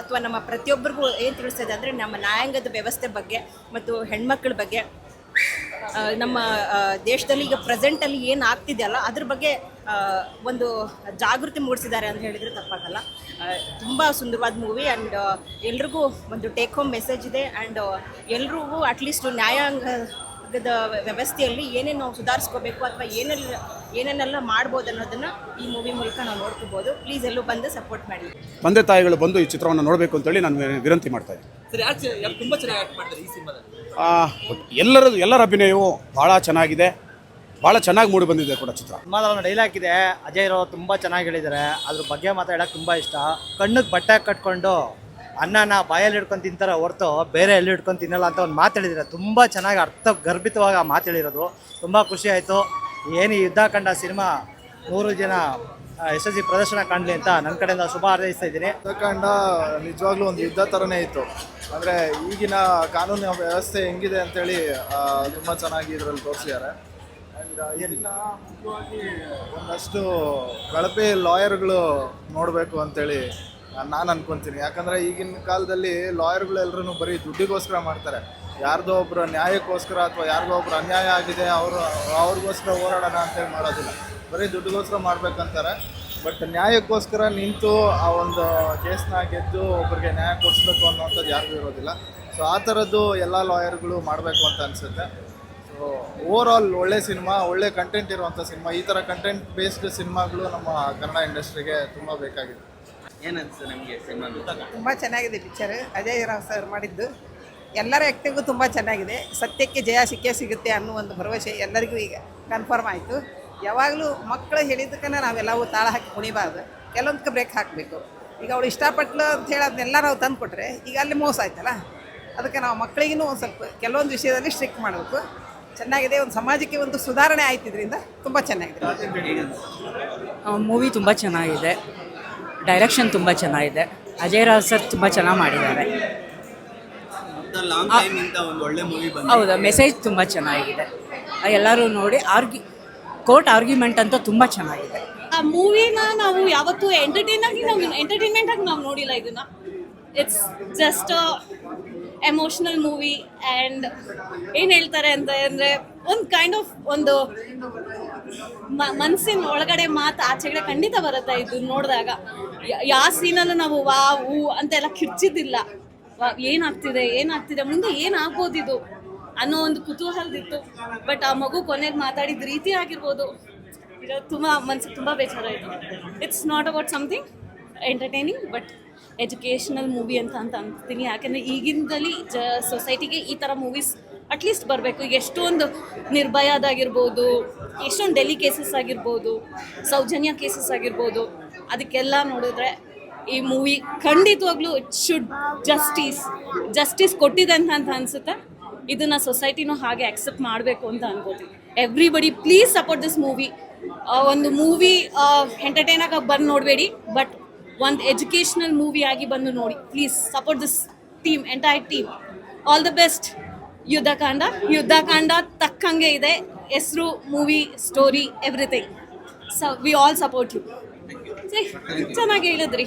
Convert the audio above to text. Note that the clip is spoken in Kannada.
ಅಥವಾ ನಮ್ಮ ಪ್ರತಿಯೊಬ್ಬರಿಗೂ ಏನು ತಿಳಿಸ್ತದೆ ಅಂದರೆ ನಮ್ಮ ನ್ಯಾಯಾಂಗದ ವ್ಯವಸ್ಥೆ ಬಗ್ಗೆ ಮತ್ತು ಹೆಣ್ಮಕ್ಳ ಬಗ್ಗೆ ನಮ್ಮ ದೇಶದಲ್ಲಿ ಈಗ ಪ್ರೆಸೆಂಟಲ್ಲಿ ಏನು ಆಗ್ತಿದೆಯಲ್ಲ ಅದ್ರ ಬಗ್ಗೆ ಒಂದು ಜಾಗೃತಿ ಮೂಡಿಸಿದ್ದಾರೆ ಅಂತ ಹೇಳಿದರೆ ತಪ್ಪಾಗಲ್ಲ. ತುಂಬ ಸುಂದರವಾದ ಮೂವಿ ಆ್ಯಂಡ್ ಎಲ್ರಿಗೂ ಒಂದು ಟೇಕ್ ಹೋಮ್ ಮೆಸೇಜ್ ಇದೆ ಆ್ಯಂಡ್ ಎಲ್ರಿಗೂ ಅಟ್ಲೀಸ್ಟ್ ನ್ಯಾಯಾಂಗದ ವ್ಯವಸ್ಥೆಯಲ್ಲಿ ಏನೇನು ನಾವು ಸುಧಾರಿಸ್ಕೋಬೇಕು ಅಥವಾ ಏನೆಲ್ಲ ಏನೇನೆಲ್ಲ ಮಾಡ್ಬೋದು ಅನ್ನೋದನ್ನು ಈ ಮೂವಿ ಮೂಲಕ ನಾವು ನೋಡ್ಕೋಬೋದು. ಪ್ಲೀಸ್ ಎಲ್ಲೂ ಬಂದು ಸಪೋರ್ಟ್ ಮಾಡಿ. ತಂದೆ ತಾಯಿಗಳು ಬಂದು ಈ ಚಿತ್ರವನ್ನು ನೋಡಬೇಕು ಅಂತೇಳಿ ನಾನು ವಿನಂತಿ ಮಾಡ್ತಾ ಇದ್ದೀನಿ. ತುಂಬಾ ಚೆನ್ನಾಗಿ ಆಕ್ಟ್ ಮಾಡ್ತಾರೆ ಈ ಸಿನಿಮಾದಲ್ಲಿ? ಆ, ಎಲ್ಲರದು ಎಲ್ಲರ ಅಭಿನಯವು ಭಾಳ ಚೆನ್ನಾಗಿದೆ. ಭಾಳ ಚೆನ್ನಾಗಿ ಮೂಡಿ ಬಂದಿದೆ ಕೂಡ ಚಿತ್ರ. ಸಿನಿಮಾದ ಒಂದು ಡೈಲಾಗ್ ಇದೆ. ಅಜಯ್ ರಾವ್ ತುಂಬ ಚೆನ್ನಾಗಿ ಹೇಳಿದ್ದಾರೆ. ಅದ್ರ ಬಗ್ಗೆ ಮಾತಾಡೋಕೆ ತುಂಬ ಇಷ್ಟ. ಕಣ್ಣಿಗೆ ಬಟ್ಟೆ ಕಟ್ಕೊಂಡು ಅನ್ನನ ಬಾಯಲ್ಲಿ ಹಿಡ್ಕೊಂಡು ತಿಂತಾರೆ ಹೊರತು ಬೇರೆ ಎಲ್ಲಿ ಹಿಡ್ಕೊಂಡು ತಿನ್ನಲ್ಲ ಅಂತ ಒಂದು ಮಾತು ಹೇಳಿದ್ದಾರೆ. ತುಂಬ ಚೆನ್ನಾಗಿ ಅರ್ಥ ಗರ್ಭಿತವಾಗಿ ಆ ಮಾತು ಹೇಳಿರೋದು. ತುಂಬ ಖುಷಿ ಆಯಿತು. ಏನು ಯುದ್ಧ ಕಂಡ ಸಿನಿಮಾ ನೂರು ಜನ ಯಶಸ್ವಿ ಪ್ರದರ್ಶನ ಕಾಣಲಿ ಅಂತ ನನ್ನ ಕಡೆಯಿಂದ ಶುಭ ಹಾರೈಸ್ತಾ ಇದ್ದೀನಿ. ಯುದ್ಧಕಾಂಡ ನಿಜವಾಗ್ಲೂ ಒಂದು ಯುದ್ಧ ಥರನೇ ಇತ್ತು. ಅಂದರೆ ಈಗಿನ ಕಾನೂನು ವ್ಯವಸ್ಥೆ ಹೆಂಗಿದೆ ಅಂತೇಳಿ ತುಂಬ ಚೆನ್ನಾಗಿ ಇದರಲ್ಲಿ ತೋರಿಸಿದ್ದಾರೆ. ಎಲ್ಲ ಒಂದಷ್ಟು ಕಳಪೆ ಲಾಯರ್ಗಳು ನೋಡಬೇಕು ಅಂತೇಳಿ ನಾನು ಅನ್ಕೊಂತೀನಿ. ಯಾಕಂದರೆ ಈಗಿನ ಕಾಲದಲ್ಲಿ ಲಾಯರ್ಗಳು ಎಲ್ಲರೂ ಬರೀ ದುಡ್ಡಿಗೋಸ್ಕರ ಮಾಡ್ತಾರೆ. ಯಾರ್ದೋ ಒಬ್ಬರು ನ್ಯಾಯಕ್ಕೋಸ್ಕರ ಅಥವಾ ಯಾರಿಗೋ ಒಬ್ರು ಅನ್ಯಾಯ ಆಗಿದೆ, ಅವರು, ಅವ್ರಿಗೋಸ್ಕರ ಹೋರಾಡೋಣ ಅಂತೇಳಿ ಮಾಡೋದಿಲ್ಲ. ಬರೀ ದುಡ್ಡಿಗೋಸ್ಕರ ಮಾಡ್ಬೇಕಂತಾರೆ. ಬಟ್ ನ್ಯಾಯಕ್ಕೋಸ್ಕರ ನಿಂತು ಆ ಒಂದು ಕೇಸ್ನ ಗೆದ್ದು ಒಬ್ಬರಿಗೆ ನ್ಯಾಯ ಕೊಡಿಸ್ಬೇಕು ಅನ್ನೋಂಥದ್ದು ಯಾರಿಗೂ ಇರೋದಿಲ್ಲ. ಸೊ ಆ ಥರದ್ದು ಎಲ್ಲ ಲಾಯರ್ಗಳು ಮಾಡಬೇಕು ಅಂತ ಅನಿಸುತ್ತೆ. ಸೊ ಓವರ್ ಆಲ್ ಒಳ್ಳೆ ಸಿನಿಮಾ, ಒಳ್ಳೆ ಕಂಟೆಂಟ್ ಇರುವಂಥ ಸಿನಿಮಾ, ಈ ಥರ ಕಂಟೆಂಟ್ ಬೇಸ್ಡ್ ಸಿನಿಮಾಗಳು ನಮ್ಮ ಕನ್ನಡ ಇಂಡಸ್ಟ್ರಿಗೆ ತುಂಬ ಬೇಕಾಗಿದೆ. ಏನನ್ಸುತ್ತೆ ನಮಗೆ ಸಿನಿಮಾ ತುಂಬ ಚೆನ್ನಾಗಿದೆ ಪಿಕ್ಚರ್ ಅಜಯ್ ರಾವ್ ಸರ್ ಮಾಡಿದ್ದು. ಎಲ್ಲರ ಆ್ಯಕ್ಟಿಂಗು ತುಂಬ ಚೆನ್ನಾಗಿದೆ. ಸತ್ಯಕ್ಕೆ ಜಯ ಸಿಕ್ಕೇ ಸಿಗುತ್ತೆ ಅನ್ನೋ ಒಂದು ಭರವಸೆ ಎಲ್ಲರಿಗೂ ಈಗ ಕನ್ಫರ್ಮ್ ಆಯಿತು. ಯಾವಾಗಲೂ ಮಕ್ಕಳು ಹೇಳಿದ್ದಕ್ಕೆ ನಾವೆಲ್ಲವೂ ತಾಳ ಹಾಕಿ ಕುಣಿಬಾರ್ದು. ಕೆಲವೊಂದಕ್ಕೆ ಬ್ರೇಕ್ ಹಾಕಬೇಕು. ಈಗ ಅವಳು ಇಷ್ಟಪಟ್ಲು ಅಂತ ಹೇಳಿ ಅದನ್ನೆಲ್ಲ ನಾವು ತಂದು ಕೊಟ್ಟರೆ ಈಗ ಅಲ್ಲಿ ಮೋಸ ಆಯ್ತಲ್ಲ? ಅದಕ್ಕೆ ನಾವು ಮಕ್ಕಳಿಗೂ ಒಂದು ಸ್ವಲ್ಪ ಕೆಲವೊಂದು ವಿಷಯದಲ್ಲಿ ಸ್ಟ್ರಿಕ್ಟ್ ಮಾಡಬೇಕು. ಚೆನ್ನಾಗಿದೆ ಒಂದು ಸಮಾಜಕ್ಕೆ ಒಂದು ಸುಧಾರಣೆ ಆಯ್ತಿದ್ರಿಂದ ಇದರಿಂದ ತುಂಬ ಚೆನ್ನಾಗಿದೆ. ಮೂವಿ ತುಂಬ ಚೆನ್ನಾಗಿದೆ. ಡೈರೆಕ್ಷನ್ ತುಂಬ ಚೆನ್ನಾಗಿದೆ. ಅಜಯ್ ರಾವ್ ಸರ್ ತುಂಬ ಚೆನ್ನಾಗಿ ಮಾಡಿದ್ದಾರೆ. ಲಾಂಗ್ ಟೈಮ್ ಇಂದ ಒಂದು ಒಳ್ಳೆ ಮೂವಿ ಬಂದು ಹೌದು ಮೆಸೇಜ್ ತುಂಬ ಚೆನ್ನಾಗಿದೆ. ಎಲ್ಲರೂ ನೋಡಿ ಆರ್ಗಿ ಕೋರ್ಟ್ ಆರ್ಗ್ಯುಮೆಂಟ್ ಅಂತ ತುಂಬ ಚೆನ್ನಾಗಿದೆ. ಆ ಮೂವಿನ ನಾವು ಯಾವತ್ತೂ ಎಂಟರ್ಟೈನ್ ಆಗಿ ನಾವು ಎಂಟರ್ಟೈನ್ಮೆಂಟ್ ಆಗಿ ನಾವು ನೋಡಿಲ್ಲ ಇದನ್ನ. It's just emotional movie and ಏನು ಹೇಳ್ತಾರೆ ಅಂತ ಅಂದರೆ ಒಂದು ಕೈಂಡ್ ಆಫ್ ಒಂದು ಮನಸ್ಸಿನ ಒಳಗಡೆ ಮಾತು ಆಚೆಗಡೆ ಖಂಡಿತ ಬರುತ್ತೆ ಇದು ನೋಡಿದಾಗ. ಯಾವ ಸೀನಲ್ಲೂ ನಾವು ವಾ ಹೂ ಅಂತೆಲ್ಲ ಕಿರ್ಚಿದ್ದಿಲ್ಲ. ಏನಾಗ್ತಿದೆ ಏನಾಗ್ತಿದೆ, ಮುಂದೆ ಏನಾಗ್ಬೋದು ಇದು ಅನ್ನೋ ಒಂದು ಕುತೂಹಲದಿತ್ತು. ಬಟ್ ಆ ಮಗು ಕೊನೆಗೆ ಮಾತಾಡಿದ ರೀತಿ ಆಗಿರ್ಬೋದು. ತುಂಬಾ ಮನ್ಸಿಗೆ ತುಂಬ ಬೇಜಾರಾಯಿತು. It's not about something entertaining but educational movie ಅಂತ ಅಂತ ಅಂತೀನಿ. ಯಾಕೆಂದರೆ ಈಗಿನದಲ್ಲಿ ಜ ಸೊಸೈಟಿಗೆ ಈ ಥರ ಮೂವೀಸ್ ಅಟ್ಲೀಸ್ಟ್ ಬರಬೇಕು. ಎಷ್ಟೊಂದು ನಿರ್ಭಯದಾಗಿರ್ಬೋದು, ಎಷ್ಟೊಂದು ಡೆಲ್ಲಿ ಕೇಸಸ್ ಆಗಿರ್ಬೋದು, ಸೌಜನ್ಯ ಕೇಸಸ್ ಆಗಿರ್ಬೋದು. ಅದಕ್ಕೆಲ್ಲ ನೋಡಿದ್ರೆ ಈ ಮೂವಿ ಖಂಡಿತವಾಗ್ಲೂ ಇಟ್ ಶುಡ್ ಜಸ್ಟಿಸ್ ಜಸ್ಟಿಸ್ ಕೊಟ್ಟಿದೆ ಅಂತ ಅಂತ ಅನಿಸುತ್ತೆ? ಇದನ್ನ ಸೊಸೈಟಿನೂ ಹಾಗೆ ಅಕ್ಸೆಪ್ಟ್ ಮಾಡಬೇಕು ಅಂತ ಅನ್ಕೋತೀವಿ. Everybody please support this movie ಒಂದು ಮೂವಿ ಎಂಟರ್ಟೈನ್ ಆಗಿ ಬಂದು ನೋಡಬೇಡಿ ಬಟ್ ಒಂದು ಎಜುಕೇಷ್ನಲ್ ಮೂವಿ ಆಗಿ ಬಂದು ನೋಡಿ. Please support this team entire team all the best Yuddhakanda Yuddhakanda ತಕ್ಕಂಗೆ ಇದೆ. ಹೆಸರು movie story everything so we all support you ಚೆನ್ನಾಗಿ ಹೇಳಿದ್ರಿ.